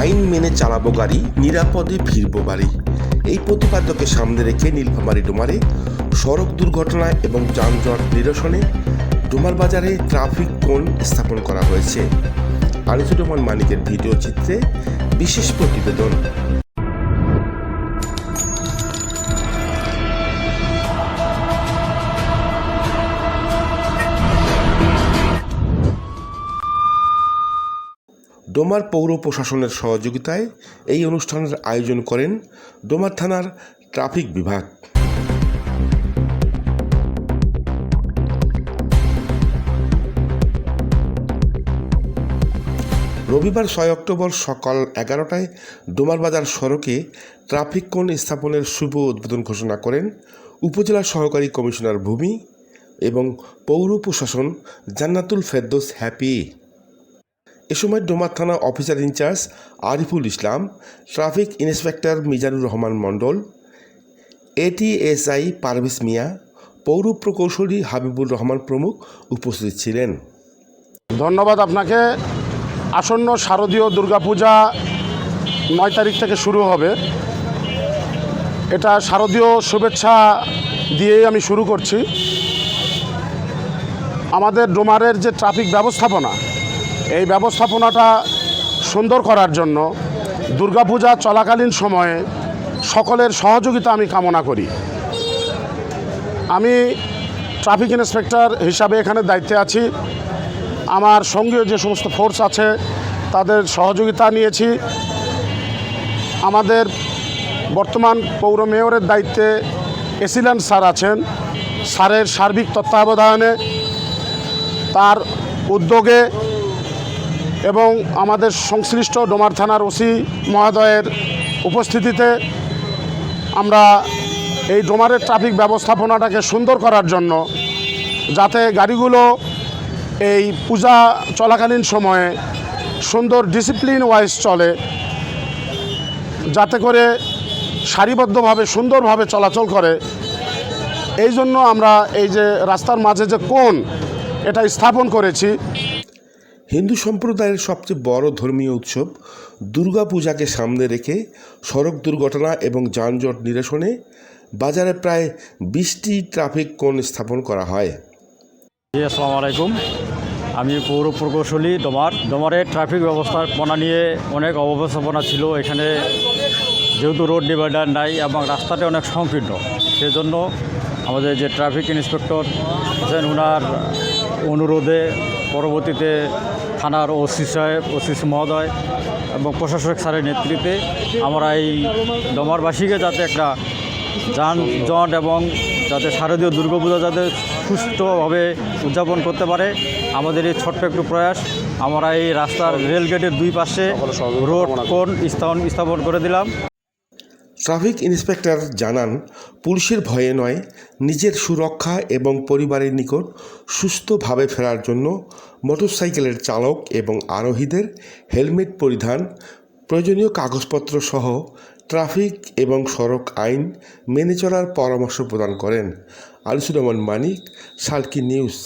আইন মেনে চালাবো গাড়ি, নিরাপদে ফিরবো বাড়ি। এই প্রতিপাদ্যকে সামনে রেখে নীলফামারী ডোমারে সড়ক দুর্ঘটনা এবং যানজট নিরসনে ডোমার বাজারে ট্রাফিক কোন স্থাপন করা হয়েছে। আনিসুররহমান মালিকের ভিডিও চিত্রে বিশেষ প্রতিবেদন। ডোমার পৌর প্রশাসনের সহযোগিতায় এই অনুষ্ঠানের আয়োজন করেন ডোমার থানার ট্রাফিক বিভাগ। রবিবার ছয় অক্টোবর সকাল এগারোটায় ডোমার বাজার সড়কে ট্রাফিক কোণ স্থাপনের শুভ উদ্বোধন ঘোষণা করেন উপজেলা সহকারী কমিশনার ভূমি এবং পৌর প্রশাসন জান্নাতুল ফেরদোস হ্যাপি। এ সময় ডোমার থানা officer incharge Ariful Islam, traffic inspector Mizanur Rahman Mondal ATSI Parvez Mia, পৌর প্রকৌশলী হাবিবুর রহমান প্রমুখ উপস্থিত ছিলেন। ধন্যবাদ আপনাকে। আসন্ন শারদীয় দুর্গাপূজা নয় তারিখ থেকে শুরু হবে। এটা শারদীয় শুভেচ্ছা দিয়েই আমি শুরু করছি। আমাদের ডোমারের যে ট্রাফিক ব্যবস্থাপনা এই ব্যবস্থাপনাটা সুন্দর করার জন্য দুর্গাপূজা চলাকালীন সময়ে সকলের সহযোগিতা আমি কামনা করি। আমি ট্রাফিক ইন্সপেক্টর হিসাবে এখানে দায়িত্বে আছি। আমার সঙ্গে যে সমস্ত ফোর্স আছে, তাদের সহযোগিতা নিয়েছি। আমাদের বর্তমান পৌর মেয়রের দায়িত্বে এসিল্যান্ড স্যার আছেন। স্যারের সার্বিক তত্ত্বাবধানে তার উদ্যোগে এবং আমাদের সংশ্লিষ্ট ডোমার থানার ওসি মহোদয়ের উপস্থিতিতে আমরা এই ডোমারের ট্রাফিক ব্যবস্থাপনাটাকে সুন্দর করার জন্য যাতে গাড়িগুলো এই পূজা চলাকালীন সময়ে সুন্দর ডিসিপ্লিন ওয়াইজ চলে, যাতে করে সারিবদ্ধভাবে, সুন্দরভাবে চলাচল করে। এই জন্য আমরা এই যে রাস্তার মাঝে যে কোন এটা স্থাপন করেছি। হিন্দু সম্প্রদায়ের সবচেয়ে বড় ধর্মীয় উৎসব দুর্গা পূজাকে সামনে রেখে সড়ক দুর্ঘটনা এবং যানজট নিরসনে বাজারে প্রায় বিশটি ট্রাফিক কোণ স্থাপন করা হয়। আসসালামু আলাইকুম। আমি পৌর প্রকৌশলী ডোমার। ডোমারের ট্রাফিক ব্যবস্থাপনা নিয়ে অনেক অব্যবস্থাপনা ছিল। এখানে যেহেতু রোড ডিভাইডার নাই এবং রাস্তাটা অনেক সংকীর্ণ, সেজন্য আমাদের যে ট্রাফিক ইন্সপেক্টর আছেন ওনার অনুরোধে পরবর্তীতে থানার ওসি সাহেব ওসি মহোদয় এবং প্রশাসক স্যারের নেতৃত্বে আমরা এই ডোমারবাসীকে যাতে একটা যান যানজট এবং যাতে শারদীয় দুর্গাপূজা যাতে সুস্থভাবে উদযাপন করতে পারে আমাদের এই ছোট্ট একটু প্রয়াস। আমরা এই রাস্তার রেলগেটের দুই পাশে রোড কোন স্থাপন স্থাপন করে দিলাম। ট্রাফিক ইন্সপেক্টর জানান, পুলিশের ভয়ে নয়, নিজের সুরক্ষা এবং পরিবারের নিকট সুস্থভাবে ফেরার জন্য মোটরসাইকেলের চালক এবং আরোহীদের হেলমেট পরিধান, প্রয়োজনীয় কাগজপত্র সহ ট্রাফিক এবং সড়ক আইন মেনে চলার পরামর্শ প্রদান করেন। আলিসুর রহমান মানিক, সালকি নিউজ।